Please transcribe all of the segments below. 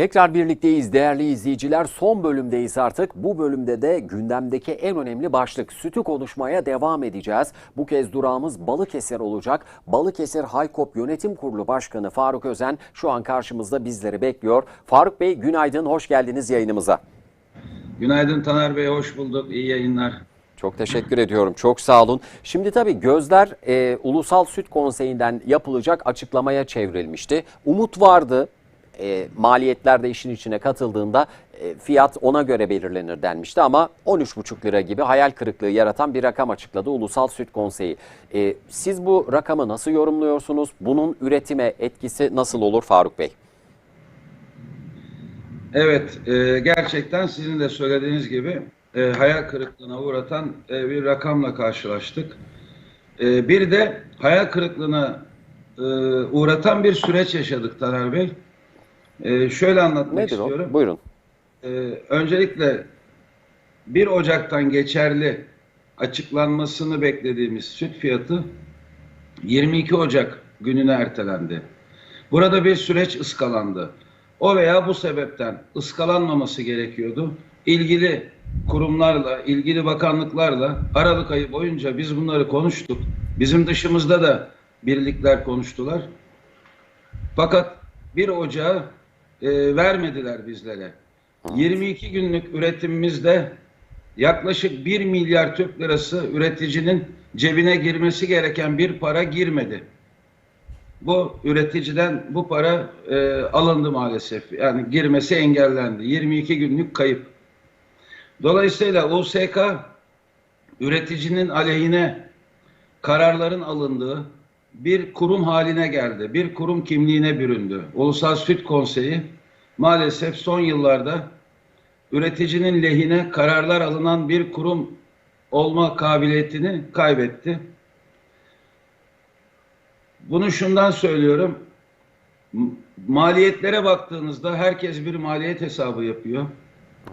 Tekrar birlikteyiz değerli izleyiciler. Son bölümdeyiz artık. Bu bölümde de gündemdeki en önemli başlık sütü konuşmaya devam edeceğiz. Bu kez durağımız Balıkesir olacak. Balıkesir Haykop Yönetim Kurulu Başkanı Faruk Özen şu an karşımızda bizleri bekliyor. Faruk Bey günaydın, hoş geldiniz yayınımıza. Günaydın Taner Bey, hoş bulduk. İyi yayınlar. Çok teşekkür ediyorum. Çok sağ olun. Şimdi tabii gözler e, Ulusal Süt Konseyi'nden yapılacak açıklamaya çevrilmişti. Umut vardı. E, maliyetler de işin içine katıldığında e, fiyat ona göre belirlenir denmişti ama 13,5 lira gibi hayal kırıklığı yaratan bir rakam açıkladı Ulusal Süt Konseyi. E, siz bu rakamı nasıl yorumluyorsunuz? Bunun üretime etkisi nasıl olur Faruk Bey? Evet, e, gerçekten sizin de söylediğiniz gibi e, hayal kırıklığına uğratan e, bir rakamla karşılaştık. E, bir de hayal kırıklığına e, uğratan bir süreç yaşadık Taner Bey. E, şöyle anlatmak Nedir istiyorum. o? Buyurun. Ee, öncelikle 1 Ocak'tan geçerli açıklanmasını beklediğimiz süt fiyatı 22 Ocak gününe ertelendi. Burada bir süreç ıskalandı. O veya bu sebepten ıskalanmaması gerekiyordu. İlgili kurumlarla, ilgili bakanlıklarla Aralık ayı boyunca biz bunları konuştuk. Bizim dışımızda da birlikler konuştular. Fakat 1 Ocağı e, vermediler bizlere. 22 günlük üretimimizde yaklaşık 1 milyar Türk lirası üreticinin cebine girmesi gereken bir para girmedi. Bu üreticiden bu para e, alındı maalesef. Yani girmesi engellendi. 22 günlük kayıp. Dolayısıyla USK üreticinin aleyhine kararların alındığı bir kurum haline geldi. Bir kurum kimliğine büründü. Ulusal Süt Konseyi maalesef son yıllarda üreticinin lehine kararlar alınan bir kurum olma kabiliyetini kaybetti. Bunu şundan söylüyorum. Maliyetlere baktığınızda herkes bir maliyet hesabı yapıyor.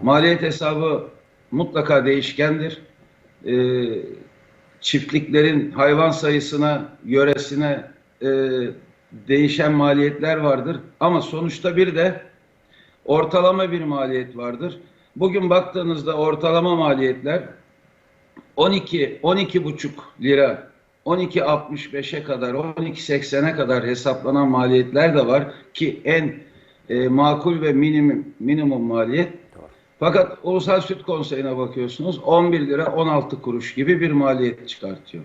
Maliyet hesabı mutlaka değişkendir. Ee, çiftliklerin hayvan sayısına, yöresine e, değişen maliyetler vardır. Ama sonuçta bir de ortalama bir maliyet vardır. Bugün baktığınızda ortalama maliyetler 12 12 buçuk lira 12.65'e kadar 12.80'e kadar hesaplanan maliyetler de var ki en e, makul ve minimum minimum maliyet. Fakat Ulusal Süt Konseyi'ne bakıyorsunuz 11 lira 16 kuruş gibi bir maliyet çıkartıyor.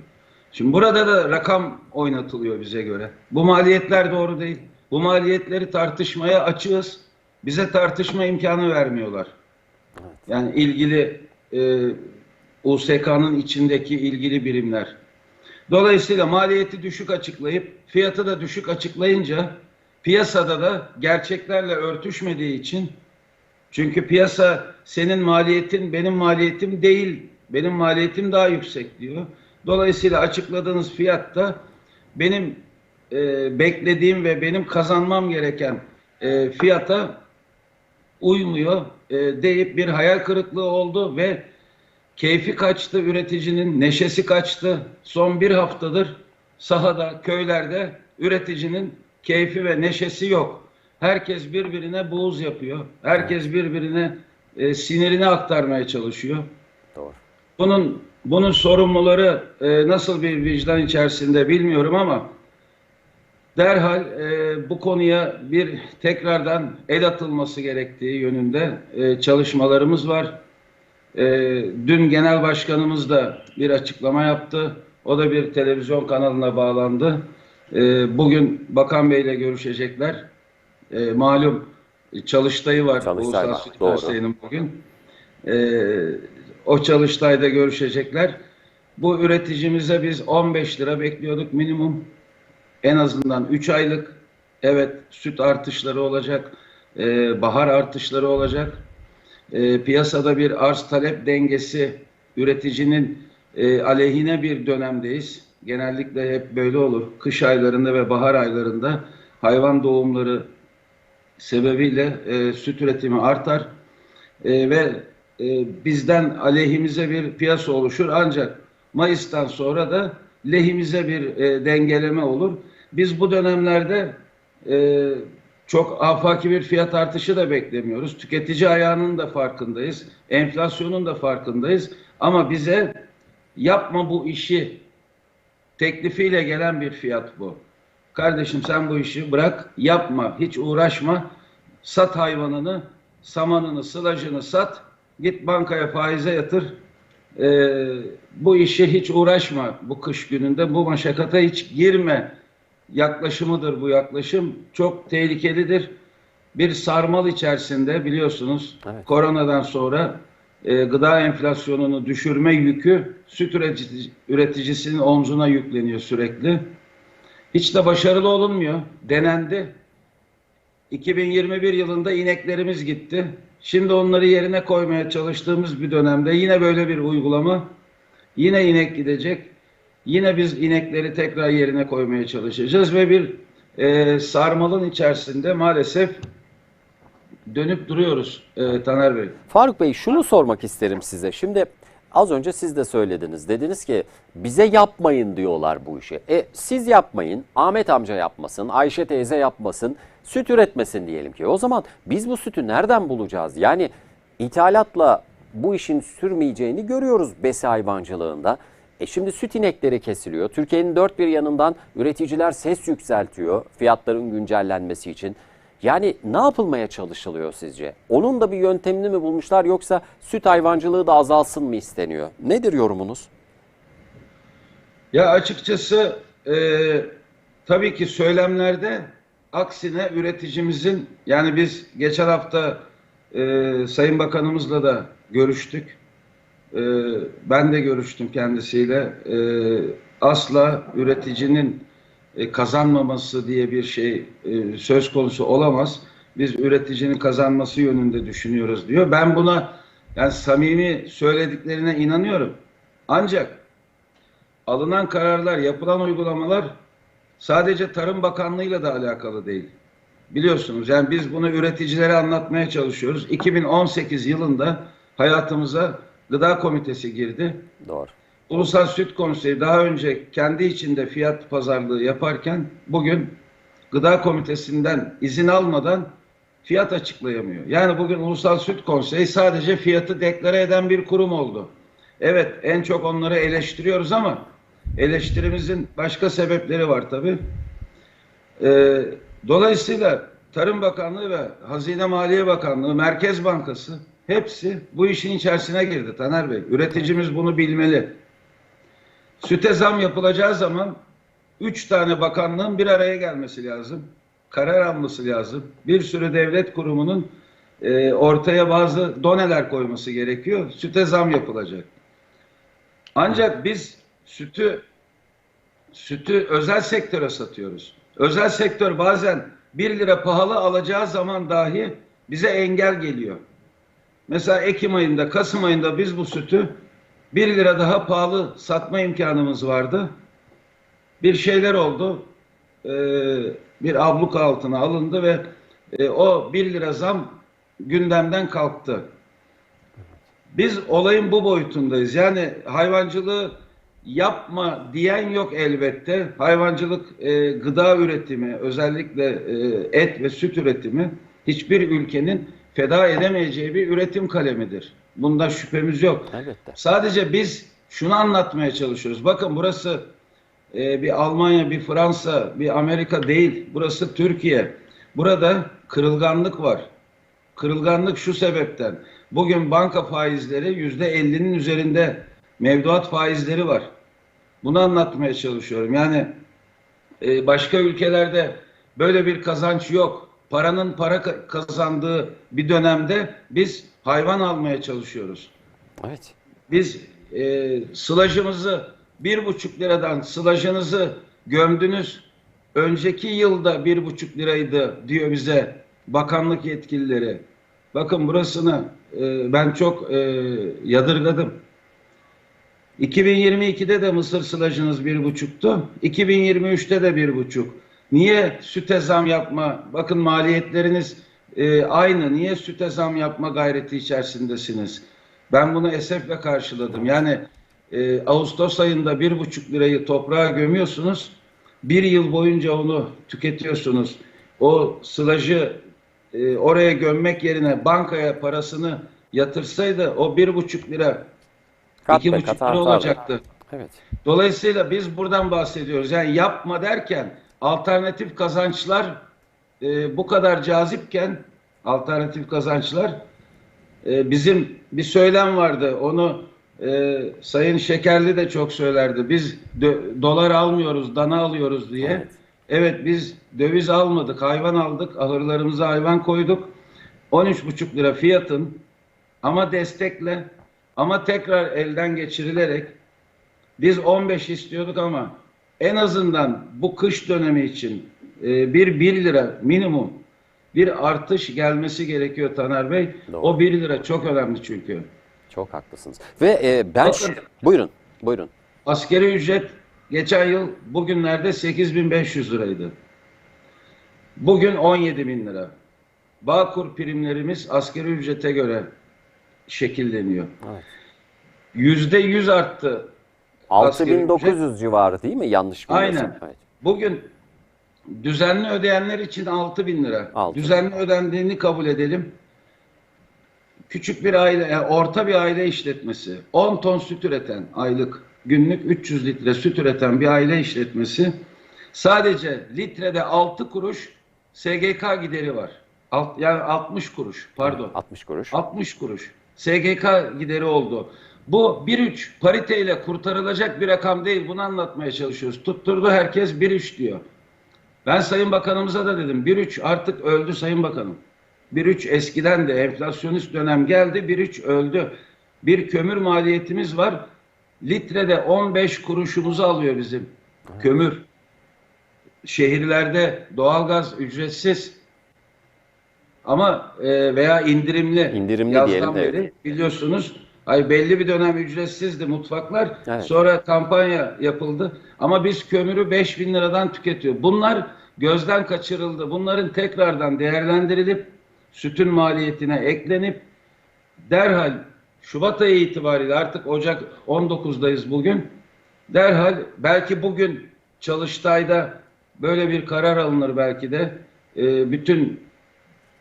Şimdi burada da rakam oynatılıyor bize göre. Bu maliyetler doğru değil. Bu maliyetleri tartışmaya açığız. Bize tartışma imkanı vermiyorlar. Yani ilgili e, USK'nın içindeki ilgili birimler. Dolayısıyla maliyeti düşük açıklayıp fiyatı da düşük açıklayınca piyasada da gerçeklerle örtüşmediği için çünkü piyasa senin maliyetin benim maliyetim değil. Benim maliyetim daha yüksek diyor. Dolayısıyla açıkladığınız fiyat da benim e, beklediğim ve benim kazanmam gereken e, fiyata uymuyor e, deyip bir hayal kırıklığı oldu ve keyfi kaçtı üreticinin, neşesi kaçtı. Son bir haftadır sahada, köylerde üreticinin keyfi ve neşesi yok. Herkes birbirine buğuz yapıyor. Herkes birbirine e, sinirini aktarmaya çalışıyor. Doğru. Bunun bunun sorumluları e, nasıl bir vicdan içerisinde bilmiyorum ama derhal e, bu konuya bir tekrardan el atılması gerektiği yönünde e, çalışmalarımız var. E, dün genel başkanımız da bir açıklama yaptı. O da bir televizyon kanalına bağlandı. E, bugün Bakan Bey ile görüşecekler. E, malum çalıştayı var. Çalıştay var, doğru. Bugün. E, o çalıştayda görüşecekler. Bu üreticimize biz 15 lira bekliyorduk minimum. En azından 3 aylık. Evet süt artışları olacak. e, bahar artışları olacak. E, piyasada bir arz talep dengesi üreticinin e, aleyhine bir dönemdeyiz. Genellikle hep böyle olur. Kış aylarında ve bahar aylarında hayvan doğumları sebebiyle e, süt üretimi artar E, ve e, bizden aleyhimize bir piyasa oluşur. Ancak Mayıs'tan sonra da lehimize bir e, dengeleme olur. Biz bu dönemlerde e, çok afaki bir fiyat artışı da beklemiyoruz. Tüketici ayağının da farkındayız. Enflasyonun da farkındayız. Ama bize yapma bu işi teklifiyle gelen bir fiyat bu. Kardeşim sen bu işi bırak, yapma, hiç uğraşma. Sat hayvanını, samanını, sılacını sat. Git bankaya faize yatır. Ee, bu işe hiç uğraşma bu kış gününde. Bu maşakata hiç girme yaklaşımıdır bu yaklaşım. Çok tehlikelidir. Bir sarmal içerisinde biliyorsunuz Evet. koronadan sonra e, gıda enflasyonunu düşürme yükü süt üretici, üreticisinin omzuna yükleniyor sürekli. Hiç de başarılı olunmuyor. Denendi. 2021 yılında ineklerimiz gitti. Şimdi onları yerine koymaya çalıştığımız bir dönemde yine böyle bir uygulama. Yine inek gidecek. Yine biz inekleri tekrar yerine koymaya çalışacağız ve bir e, sarmalın içerisinde maalesef dönüp duruyoruz e, Taner Bey. Faruk Bey şunu sormak isterim size. Şimdi az önce siz de söylediniz. Dediniz ki bize yapmayın diyorlar bu işi. E siz yapmayın, Ahmet amca yapmasın, Ayşe teyze yapmasın, süt üretmesin diyelim ki. O zaman biz bu sütü nereden bulacağız? Yani ithalatla bu işin sürmeyeceğini görüyoruz besi hayvancılığında. E şimdi süt inekleri kesiliyor. Türkiye'nin dört bir yanından üreticiler ses yükseltiyor fiyatların güncellenmesi için. Yani ne yapılmaya çalışılıyor sizce? Onun da bir yöntemini mi bulmuşlar yoksa süt hayvancılığı da azalsın mı isteniyor? Nedir yorumunuz? Ya açıkçası e, tabii ki söylemlerde aksine üreticimizin yani biz geçen hafta e, Sayın Bakanımızla da görüştük. E, ben de görüştüm kendisiyle. E, asla üreticinin e, kazanmaması diye bir şey e, söz konusu olamaz. Biz üreticinin kazanması yönünde düşünüyoruz diyor. Ben buna yani samimi söylediklerine inanıyorum. Ancak alınan kararlar, yapılan uygulamalar sadece Tarım Bakanlığı'yla da alakalı değil. Biliyorsunuz yani biz bunu üreticilere anlatmaya çalışıyoruz. 2018 yılında hayatımıza Gıda Komitesi girdi. Doğru. Ulusal Süt Konseyi daha önce kendi içinde fiyat pazarlığı yaparken bugün Gıda Komitesi'nden izin almadan fiyat açıklayamıyor. Yani bugün Ulusal Süt Konseyi sadece fiyatı deklare eden bir kurum oldu. Evet en çok onları eleştiriyoruz ama eleştirimizin başka sebepleri var tabii. Ee, dolayısıyla Tarım Bakanlığı ve Hazine Maliye Bakanlığı, Merkez Bankası hepsi bu işin içerisine girdi Taner Bey. Üreticimiz bunu bilmeli. Süte zam yapılacağı zaman üç tane bakanlığın bir araya gelmesi lazım. Karar alması lazım. Bir sürü devlet kurumunun e, ortaya bazı doneler koyması gerekiyor. Süte zam yapılacak. Ancak biz sütü sütü özel sektöre satıyoruz. Özel sektör bazen 1 lira pahalı alacağı zaman dahi bize engel geliyor. Mesela Ekim ayında, Kasım ayında biz bu sütü 1 lira daha pahalı satma imkanımız vardı. Bir şeyler oldu. Ee, bir abluk altına alındı ve e, o 1 lira zam gündemden kalktı. Biz olayın bu boyutundayız. Yani hayvancılığı yapma diyen yok elbette. Hayvancılık e, gıda üretimi, özellikle e, et ve süt üretimi hiçbir ülkenin feda edemeyeceği bir üretim kalemidir. Bunda şüphemiz yok. Elbette. Sadece biz şunu anlatmaya çalışıyoruz. Bakın burası e, bir Almanya, bir Fransa, bir Amerika değil. Burası Türkiye. Burada kırılganlık var. Kırılganlık şu sebepten. Bugün banka faizleri yüzde elli'nin üzerinde mevduat faizleri var. Bunu anlatmaya çalışıyorum. Yani e, başka ülkelerde böyle bir kazanç yok. Paranın para ka- kazandığı bir dönemde biz hayvan almaya çalışıyoruz. Evet. Biz e, sılajımızı bir buçuk liradan sılajınızı gömdünüz. Önceki yılda bir buçuk liraydı diyor bize bakanlık yetkilileri. Bakın burasını e, ben çok e, yadırgadım. 2022'de de mısır sılajınız bir buçuktu. 2023'te de bir buçuk. Niye süte zam yapma? Bakın maliyetleriniz e, aynı. Niye süte zam yapma gayreti içerisindesiniz? Ben bunu esefle karşıladım. Yani e, Ağustos ayında bir buçuk lirayı toprağa gömüyorsunuz. Bir yıl boyunca onu tüketiyorsunuz. o sılajı e, oraya gömmek yerine bankaya parasını yatırsaydı o bir buçuk lira Kat iki be buçuk kat lira olacaktı. Evet. Dolayısıyla biz buradan bahsediyoruz. Yani yapma derken alternatif kazançlar e, bu kadar cazipken alternatif kazançlar e, bizim bir söylem vardı. Onu e, Sayın Şekerli de çok söylerdi. Biz dö- dolar almıyoruz, dana alıyoruz diye. Evet. Evet. biz döviz almadık, hayvan aldık, ahırlarımıza hayvan koyduk. 13,5 lira fiyatın ama destekle ama tekrar elden geçirilerek biz 15 istiyorduk ama en azından bu kış dönemi için e, bir 1 lira minimum bir artış gelmesi gerekiyor Taner Bey. Doğru. O 1 lira çok önemli çünkü. Çok haklısınız. Ve e, ben... Bakın. Buyurun. Buyurun. Askeri ücret geçen yıl bugünlerde 8500 liraydı. Bugün 17 bin lira. Bağkur primlerimiz askeri ücrete göre şekilleniyor. Evet. Yüzde yüz arttı. Asgari 6900 civarı değil mi? Yanlış bilmiyorsam. Aynen. Evet. Bugün düzenli ödeyenler için 6 bin lira. Altı. Düzenli ödendiğini kabul edelim. Küçük bir aile, yani orta bir aile işletmesi, 10 ton süt üreten aylık, günlük 300 litre süt üreten bir aile işletmesi sadece litrede 6 kuruş SGK gideri var. Alt, yani 60 kuruş pardon. 60 kuruş. 60 kuruş. SGK gideri oldu. Bu 1.3 pariteyle kurtarılacak bir rakam değil. Bunu anlatmaya çalışıyoruz. Tutturdu herkes 1.3 diyor. Ben Sayın Bakanımıza da dedim 1.3 artık öldü Sayın Bakanım. 1.3 eskiden de enflasyonist dönem geldi 1.3 öldü. Bir kömür maliyetimiz var. Litrede 15 kuruşumuzu alıyor bizim kömür. Şehirlerde doğalgaz ücretsiz. Ama e, veya indirimli. İndirimli Yazdan diyelim beri evet. biliyorsunuz. Ay belli bir dönem ücretsizdi mutfaklar. Evet. Sonra kampanya yapıldı. Ama biz kömürü 5000 liradan tüketiyor. Bunlar gözden kaçırıldı. Bunların tekrardan değerlendirilip sütün maliyetine eklenip derhal Şubat ayı itibariyle artık Ocak 19'dayız bugün. Derhal belki bugün Çalıştay'da böyle bir karar alınır belki de. Ee, bütün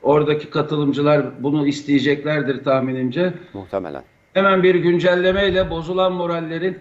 oradaki katılımcılar bunu isteyeceklerdir tahminimce. Muhtemelen. Hemen bir güncellemeyle bozulan morallerin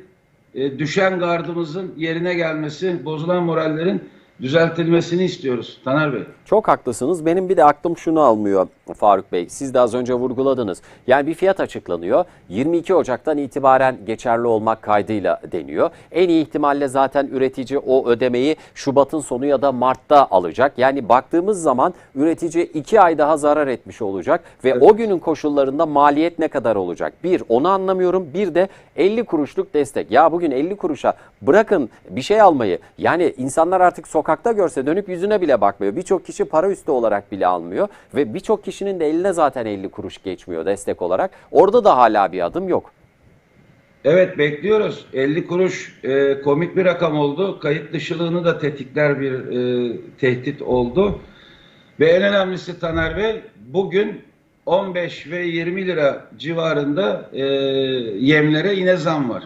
e, düşen gardımızın yerine gelmesi, bozulan morallerin düzeltilmesini istiyoruz Taner Bey. Çok haklısınız. Benim bir de aklım şunu almıyor Faruk Bey. Siz de az önce vurguladınız. Yani bir fiyat açıklanıyor. 22 Ocak'tan itibaren geçerli olmak kaydıyla deniyor. En iyi ihtimalle zaten üretici o ödemeyi Şubat'ın sonu ya da Mart'ta alacak. Yani baktığımız zaman üretici 2 ay daha zarar etmiş olacak ve o günün koşullarında maliyet ne kadar olacak? Bir, onu anlamıyorum. Bir de 50 kuruşluk destek. Ya bugün 50 kuruşa bırakın bir şey almayı. Yani insanlar artık sokakta görse dönüp yüzüne bile bakmıyor. Birçok kişi para üstü olarak bile almıyor ve birçok kişinin de eline zaten 50 kuruş geçmiyor destek olarak. Orada da hala bir adım yok. Evet bekliyoruz. 50 kuruş e, komik bir rakam oldu. Kayıt dışılığını da tetikler bir e, tehdit oldu. Ve en önemlisi Taner Bey bugün 15 ve 20 lira civarında e, yemlere yine zam var.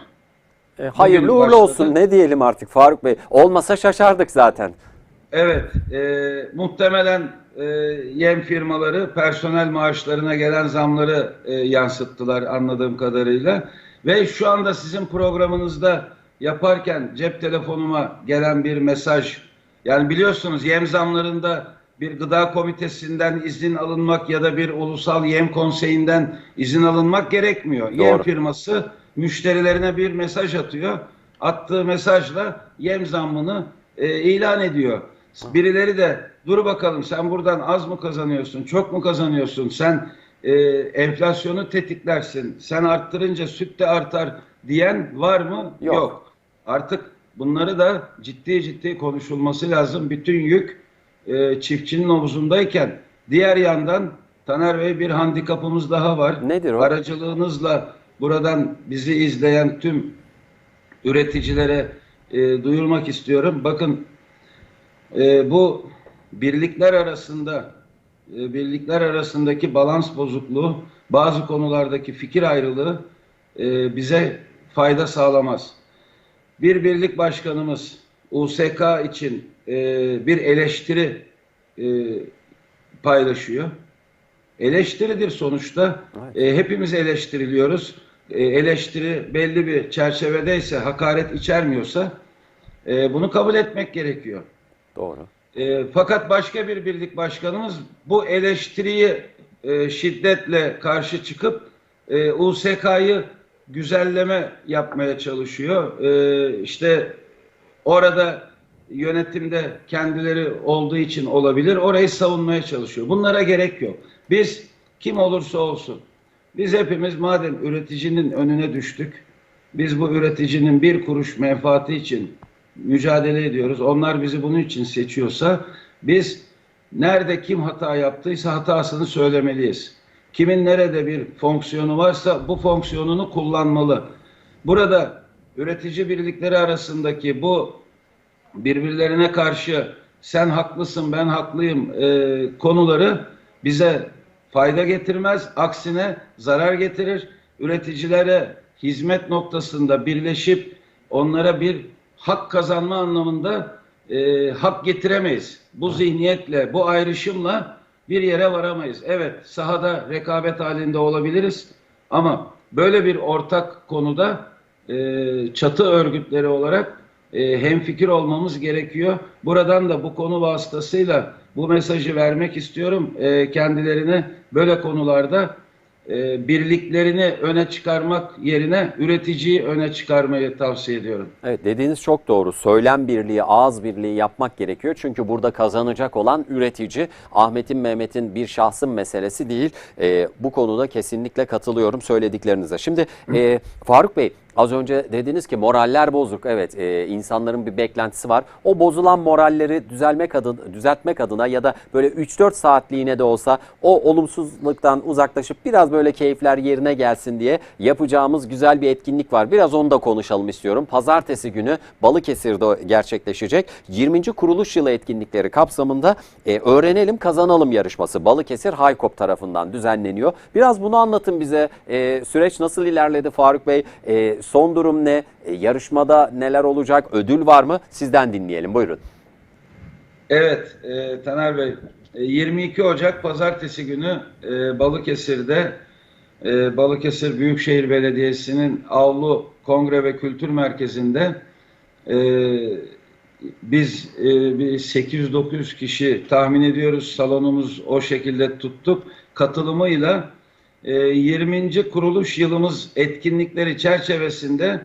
E, hayırlı uğurlu başladı. olsun ne diyelim artık Faruk Bey. Olmasa şaşardık zaten. Evet, e, muhtemelen e, yem firmaları personel maaşlarına gelen zamları e, yansıttılar anladığım kadarıyla. Ve şu anda sizin programınızda yaparken cep telefonuma gelen bir mesaj, yani biliyorsunuz yem zamlarında bir gıda komitesinden izin alınmak ya da bir ulusal yem konseyinden izin alınmak gerekmiyor. Yem Doğru. firması müşterilerine bir mesaj atıyor. Attığı mesajla yem zammını e, ilan ediyor. Birileri de dur bakalım sen buradan az mı kazanıyorsun, çok mu kazanıyorsun, sen e, enflasyonu tetiklersin, sen arttırınca süt de artar diyen var mı? Yok. Artık bunları da ciddi ciddi konuşulması lazım. Bütün yük e, çiftçinin omuzundayken diğer yandan Taner Bey bir handikapımız daha var. Nedir o? Aracılığınızla buradan bizi izleyen tüm üreticilere e, duyurmak istiyorum. Bakın e, bu birlikler arasında e, birlikler arasındaki balans bozukluğu, bazı konulardaki fikir ayrılığı e, bize fayda sağlamaz. Bir birlik başkanımız USK için e, bir eleştiri e, paylaşıyor. Eleştiridir sonuçta. E, hepimiz eleştiriliyoruz. E, eleştiri belli bir çerçevedeyse, hakaret içermiyorsa e, bunu kabul etmek gerekiyor. Doğru. E, fakat başka bir birlik başkanımız bu eleştiriyi e, şiddetle karşı çıkıp e, USK'yı güzelleme yapmaya çalışıyor. E, işte orada yönetimde kendileri olduğu için olabilir. Orayı savunmaya çalışıyor. Bunlara gerek yok. Biz kim olursa olsun biz hepimiz madem üreticinin önüne düştük. Biz bu üreticinin bir kuruş menfaati için mücadele ediyoruz. Onlar bizi bunun için seçiyorsa biz nerede kim hata yaptıysa hatasını söylemeliyiz. Kimin nerede bir fonksiyonu varsa bu fonksiyonunu kullanmalı. Burada üretici birlikleri arasındaki bu birbirlerine karşı sen haklısın ben haklıyım e, konuları bize fayda getirmez. Aksine zarar getirir. Üreticilere hizmet noktasında birleşip onlara bir hak kazanma anlamında e, hak getiremeyiz. Bu zihniyetle, bu ayrışımla bir yere varamayız. Evet, sahada rekabet halinde olabiliriz ama böyle bir ortak konuda e, çatı örgütleri olarak e, hemfikir olmamız gerekiyor. Buradan da bu konu vasıtasıyla bu mesajı vermek istiyorum e, kendilerine böyle konularda e, birliklerini öne çıkarmak yerine üreticiyi öne çıkarmayı tavsiye ediyorum. Evet dediğiniz çok doğru. Söylem birliği, ağız birliği yapmak gerekiyor. Çünkü burada kazanacak olan üretici. Ahmet'in, Mehmet'in bir şahsın meselesi değil. Ee, bu konuda kesinlikle katılıyorum söylediklerinize. Şimdi e, Faruk Bey az önce dediniz ki moraller bozuk. Evet e, insanların bir beklentisi var. O bozulan moralleri düzelmek adına, düzeltmek adına ya da böyle 3-4 saatliğine de olsa o olumsuzluktan uzaklaşıp biraz böyle keyifler yerine gelsin diye yapacağımız güzel bir etkinlik var. Biraz onu da konuşalım istiyorum. Pazartesi günü Balıkesir'de gerçekleşecek 20. kuruluş yılı etkinlikleri kapsamında e, öğrenelim kazanalım yarışması Balıkesir Haykop tarafından düzenleniyor. Biraz bunu anlatın bize. E, süreç nasıl ilerledi Faruk Bey? E, son durum ne? E, yarışmada neler olacak? Ödül var mı? Sizden dinleyelim. Buyurun. Evet e, Taner Bey, e, 22 Ocak Pazartesi günü e, Balıkesir'de e, Balıkesir Büyükşehir Belediyesi'nin Avlu Kongre ve Kültür Merkezi'nde e, biz e, bir 800-900 kişi tahmin ediyoruz. Salonumuz o şekilde tuttuk. Katılımıyla e, 20. kuruluş yılımız etkinlikleri çerçevesinde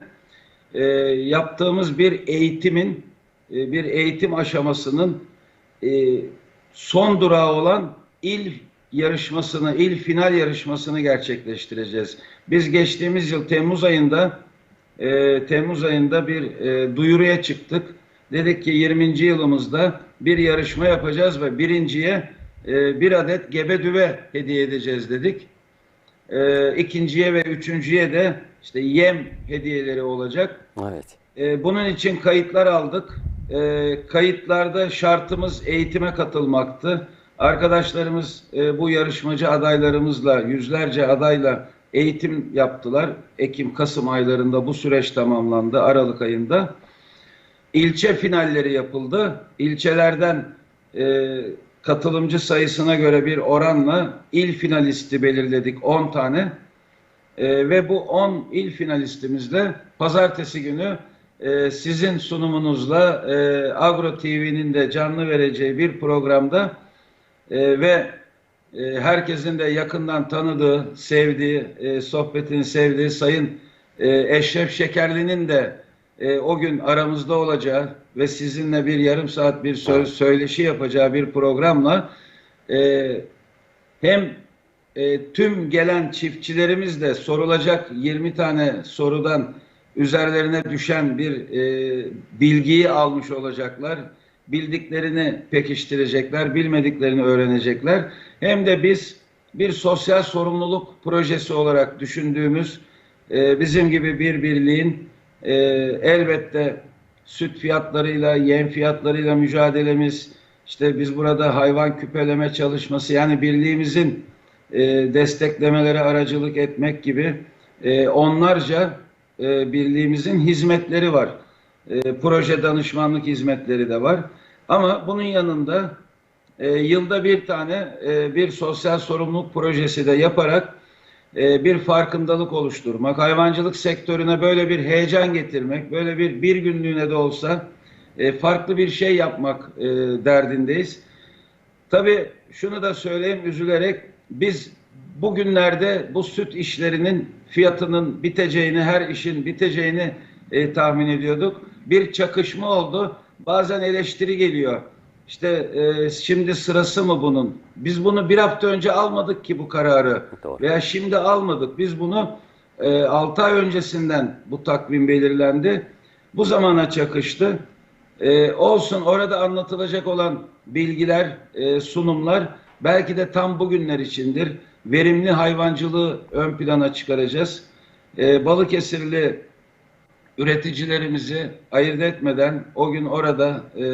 e, yaptığımız bir eğitimin e, bir eğitim aşamasının e, son durağı olan il yarışmasını, il final yarışmasını gerçekleştireceğiz. Biz geçtiğimiz yıl Temmuz ayında Temmuz ayında bir duyuruya çıktık. Dedik ki 20. yılımızda bir yarışma yapacağız ve birinciye bir adet gebe düve hediye edeceğiz dedik. E, ikinciye ve üçüncüye de işte yem hediyeleri olacak. Evet. E, bunun için kayıtlar aldık. E, kayıtlarda şartımız eğitime katılmaktı. Arkadaşlarımız e, bu yarışmacı adaylarımızla, yüzlerce adayla eğitim yaptılar. Ekim-Kasım aylarında bu süreç tamamlandı, Aralık ayında. İlçe finalleri yapıldı. İlçelerden e, katılımcı sayısına göre bir oranla il finalisti belirledik 10 tane. E, ve bu 10 il finalistimizle pazartesi günü e, sizin sunumunuzla e, Agro TV'nin de canlı vereceği bir programda e, ve e, herkesin de yakından tanıdığı, sevdiği, e, sohbetini sevdiği Sayın e, Eşref Şekerli'nin de e, o gün aramızda olacağı ve sizinle bir yarım saat bir söz, söyleşi yapacağı bir programla e, hem e, tüm gelen çiftçilerimiz de sorulacak 20 tane sorudan üzerlerine düşen bir e, bilgiyi almış olacaklar. Bildiklerini pekiştirecekler, bilmediklerini öğrenecekler. Hem de biz bir sosyal sorumluluk projesi olarak düşündüğümüz e, bizim gibi bir birliğin e, elbette süt fiyatlarıyla, yem fiyatlarıyla mücadelemiz, işte biz burada hayvan küpeleme çalışması yani birliğimizin e, desteklemeleri aracılık etmek gibi e, onlarca e, birliğimizin hizmetleri var. E, proje danışmanlık hizmetleri de var. Ama bunun yanında e, yılda bir tane e, bir sosyal sorumluluk projesi de yaparak e, bir farkındalık oluşturmak, hayvancılık sektörüne böyle bir heyecan getirmek, böyle bir bir günlüğüne de olsa e, farklı bir şey yapmak e, derdindeyiz. Tabii şunu da söyleyeyim üzülerek biz bugünlerde bu süt işlerinin fiyatının biteceğini, her işin biteceğini tahmin ediyorduk. Bir çakışma oldu. Bazen eleştiri geliyor. İşte e, şimdi sırası mı bunun? Biz bunu bir hafta önce almadık ki bu kararı. Doğru. Veya şimdi almadık. Biz bunu e, 6 ay öncesinden bu takvim belirlendi. Bu zamana çakıştı. E, olsun orada anlatılacak olan bilgiler, e, sunumlar belki de tam bugünler içindir. Verimli hayvancılığı ön plana çıkaracağız. E, Balıkesirli üreticilerimizi ayırt etmeden o gün orada e,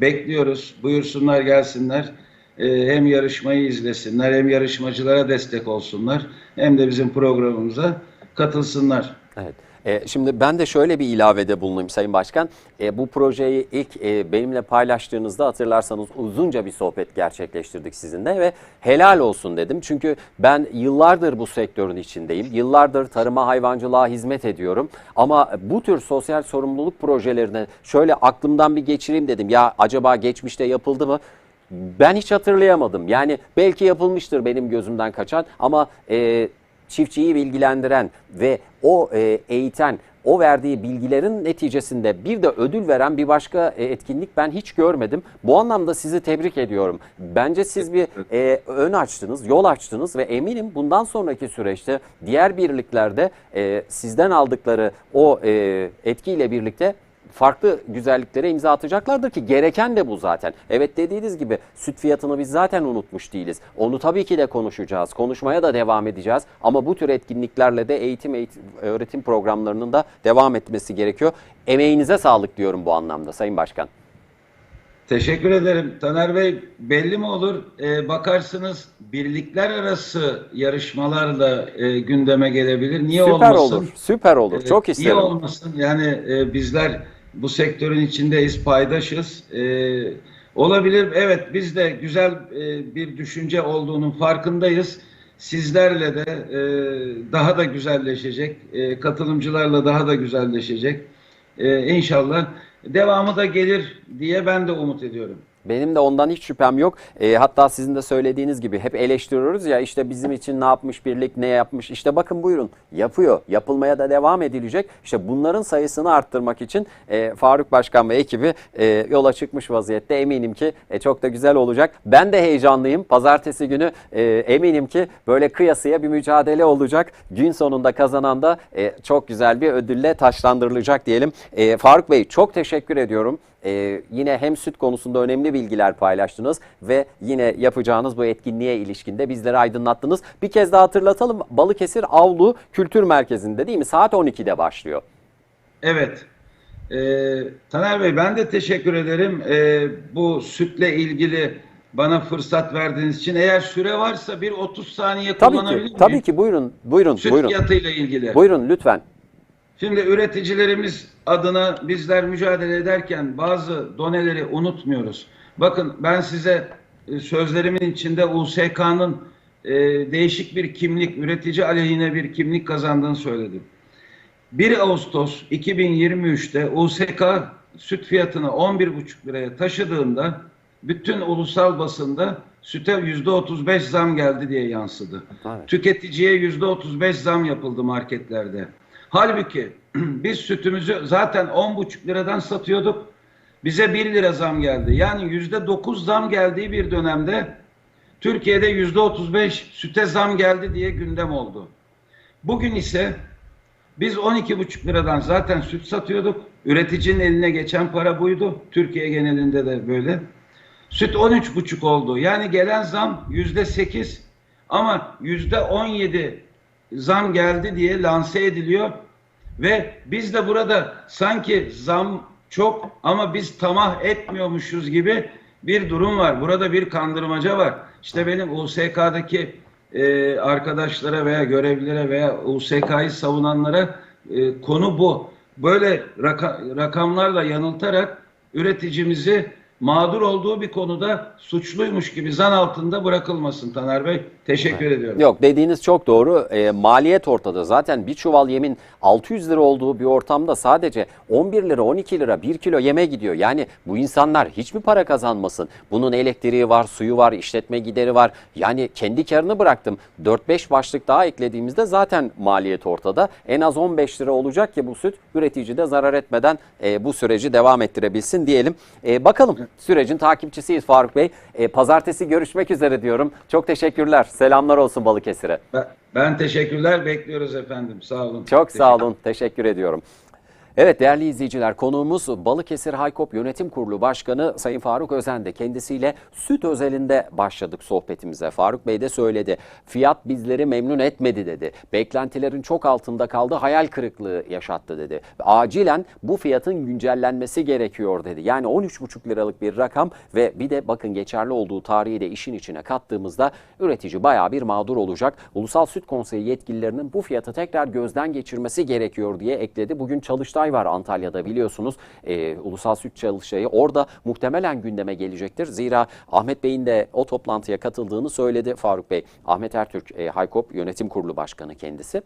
bekliyoruz. Buyursunlar gelsinler. E, hem yarışmayı izlesinler hem yarışmacılara destek olsunlar. Hem de bizim programımıza katılsınlar. Evet. E, şimdi ben de şöyle bir ilavede bulunayım Sayın Başkan. E, bu projeyi ilk e, benimle paylaştığınızda hatırlarsanız uzunca bir sohbet gerçekleştirdik sizinle ve helal olsun dedim. Çünkü ben yıllardır bu sektörün içindeyim. Yıllardır tarıma hayvancılığa hizmet ediyorum. Ama bu tür sosyal sorumluluk projelerini şöyle aklımdan bir geçireyim dedim. Ya acaba geçmişte yapıldı mı? Ben hiç hatırlayamadım. Yani belki yapılmıştır benim gözümden kaçan ama e, çiftçiyi bilgilendiren ve o e, eğiten, o verdiği bilgilerin neticesinde bir de ödül veren bir başka e, etkinlik ben hiç görmedim. Bu anlamda sizi tebrik ediyorum. Bence siz bir e, ön açtınız, yol açtınız ve eminim bundan sonraki süreçte diğer birliklerde e, sizden aldıkları o e, etkiyle birlikte farklı güzelliklere imza atacaklardır ki gereken de bu zaten. Evet dediğiniz gibi süt fiyatını biz zaten unutmuş değiliz. Onu tabii ki de konuşacağız. Konuşmaya da devam edeceğiz. Ama bu tür etkinliklerle de eğitim, eğitim öğretim programlarının da devam etmesi gerekiyor. Emeğinize sağlık diyorum bu anlamda Sayın Başkan. Teşekkür ederim. Taner Bey belli mi olur? Ee, bakarsınız birlikler arası yarışmalarla e, gündeme gelebilir. Niye süper olmasın? olur. Süper olur. Ee, Çok Niye isterim. olmasın? Yani e, bizler bu sektörün içindeyiz, paydaşız. Ee, olabilir. Evet biz de güzel e, bir düşünce olduğunun farkındayız. Sizlerle de e, daha da güzelleşecek, e, katılımcılarla daha da güzelleşecek. E, inşallah devamı da gelir diye ben de umut ediyorum. Benim de ondan hiç şüphem yok. E, hatta sizin de söylediğiniz gibi hep eleştiriyoruz ya işte bizim için ne yapmış birlik ne yapmış. İşte bakın buyurun yapıyor. Yapılmaya da devam edilecek. İşte bunların sayısını arttırmak için e, Faruk Başkan ve ekibi e, yola çıkmış vaziyette. Eminim ki e, çok da güzel olacak. Ben de heyecanlıyım. Pazartesi günü e, eminim ki böyle kıyasıya bir mücadele olacak. Gün sonunda kazanan da e, çok güzel bir ödülle taşlandırılacak diyelim. E, Faruk Bey çok teşekkür ediyorum. Ee, yine hem süt konusunda önemli bilgiler paylaştınız ve yine yapacağınız bu etkinliğe ilişkinde bizleri aydınlattınız. Bir kez daha hatırlatalım. Balıkesir Avlu Kültür Merkezi'nde değil mi? Saat 12'de başlıyor. Evet. Ee, Taner Bey ben de teşekkür ederim. Ee, bu sütle ilgili bana fırsat verdiğiniz için. Eğer süre varsa bir 30 saniye Tabii kullanabilir ki. miyim? Tabii ki buyurun. Buyurun. Süt buyurun. fiyatıyla ilgili. Buyurun lütfen. Şimdi üreticilerimiz adına bizler mücadele ederken bazı doneleri unutmuyoruz. Bakın ben size e, sözlerimin içinde USK'nın e, değişik bir kimlik, üretici aleyhine bir kimlik kazandığını söyledim. 1 Ağustos 2023'te USK süt fiyatını 11,5 liraya taşıdığında bütün ulusal basında süte %35 zam geldi diye yansıdı. Evet. Tüketiciye %35 zam yapıldı marketlerde. Halbuki biz sütümüzü zaten 10,5 liradan satıyorduk. Bize 1 lira zam geldi. Yani %9 zam geldiği bir dönemde Türkiye'de %35 süte zam geldi diye gündem oldu. Bugün ise biz 12,5 liradan zaten süt satıyorduk. Üreticinin eline geçen para buydu. Türkiye genelinde de böyle. Süt 13,5 oldu. Yani gelen zam %8 ama %17 zam geldi diye lanse ediliyor. Ve biz de burada sanki zam çok ama biz tamah etmiyormuşuz gibi bir durum var. Burada bir kandırmaca var. İşte benim USK'daki e, arkadaşlara veya görevlilere veya USK'yı savunanlara e, konu bu. Böyle raka- rakamlarla yanıltarak üreticimizi mağdur olduğu bir konuda suçluymuş gibi zan altında bırakılmasın Taner Bey. Teşekkür ediyorum. Yok dediğiniz çok doğru. E, maliyet ortada. Zaten bir çuval yemin 600 lira olduğu bir ortamda sadece 11 lira 12 lira 1 kilo yeme gidiyor. Yani bu insanlar hiç mi para kazanmasın? Bunun elektriği var, suyu var, işletme gideri var. Yani kendi karını bıraktım. 4-5 başlık daha eklediğimizde zaten maliyet ortada. En az 15 lira olacak ki bu süt üretici de zarar etmeden e, bu süreci devam ettirebilsin diyelim. E, bakalım sürecin takipçisiyiz Faruk Bey. E, pazartesi görüşmek üzere diyorum. Çok teşekkürler. Selamlar olsun Balıkesir'e. Ben, ben teşekkürler. Bekliyoruz efendim. Sağ olun. Çok sağ olun. Teşekkür ediyorum. Evet değerli izleyiciler konuğumuz Balıkesir Haykop Yönetim Kurulu Başkanı Sayın Faruk Özen'de. Kendisiyle süt özelinde başladık sohbetimize. Faruk Bey de söyledi. Fiyat bizleri memnun etmedi dedi. Beklentilerin çok altında kaldı. Hayal kırıklığı yaşattı dedi. Acilen bu fiyatın güncellenmesi gerekiyor dedi. Yani 13,5 liralık bir rakam ve bir de bakın geçerli olduğu tarihi de işin içine kattığımızda üretici bayağı bir mağdur olacak. Ulusal Süt Konseyi yetkililerinin bu fiyatı tekrar gözden geçirmesi gerekiyor diye ekledi. Bugün çalıştay var Antalya'da biliyorsunuz. Ee, Ulusal Süt Çalıştayı orada muhtemelen gündeme gelecektir. Zira Ahmet Bey'in de o toplantıya katıldığını söyledi Faruk Bey. Ahmet Ertürk e, Haykop Yönetim Kurulu Başkanı kendisi.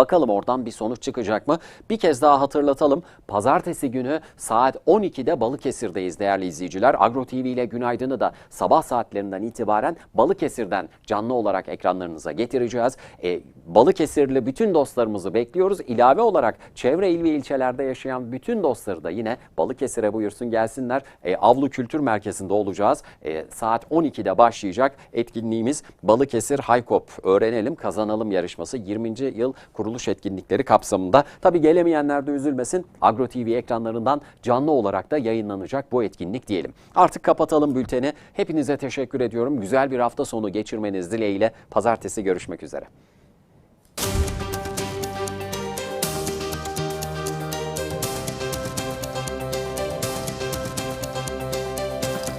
Bakalım oradan bir sonuç çıkacak mı? Bir kez daha hatırlatalım. Pazartesi günü saat 12'de Balıkesir'deyiz değerli izleyiciler. Agro TV ile Günaydın'ı da sabah saatlerinden itibaren Balıkesir'den canlı olarak ekranlarınıza getireceğiz. Ee, Balıkesirli bütün dostlarımızı bekliyoruz. İlave olarak çevre il ve ilçelerde yaşayan bütün dostları da yine Balıkesir'e buyursun gelsinler. Ee, Avlu Kültür Merkezi'nde olacağız. Ee, saat 12'de başlayacak etkinliğimiz Balıkesir Haykop Öğrenelim Kazanalım yarışması 20. yıl kuruluş etkinlikleri kapsamında. Tabi gelemeyenler de üzülmesin. Agro TV ekranlarından canlı olarak da yayınlanacak bu etkinlik diyelim. Artık kapatalım bülteni. Hepinize teşekkür ediyorum. Güzel bir hafta sonu geçirmeniz dileğiyle. Pazartesi görüşmek üzere.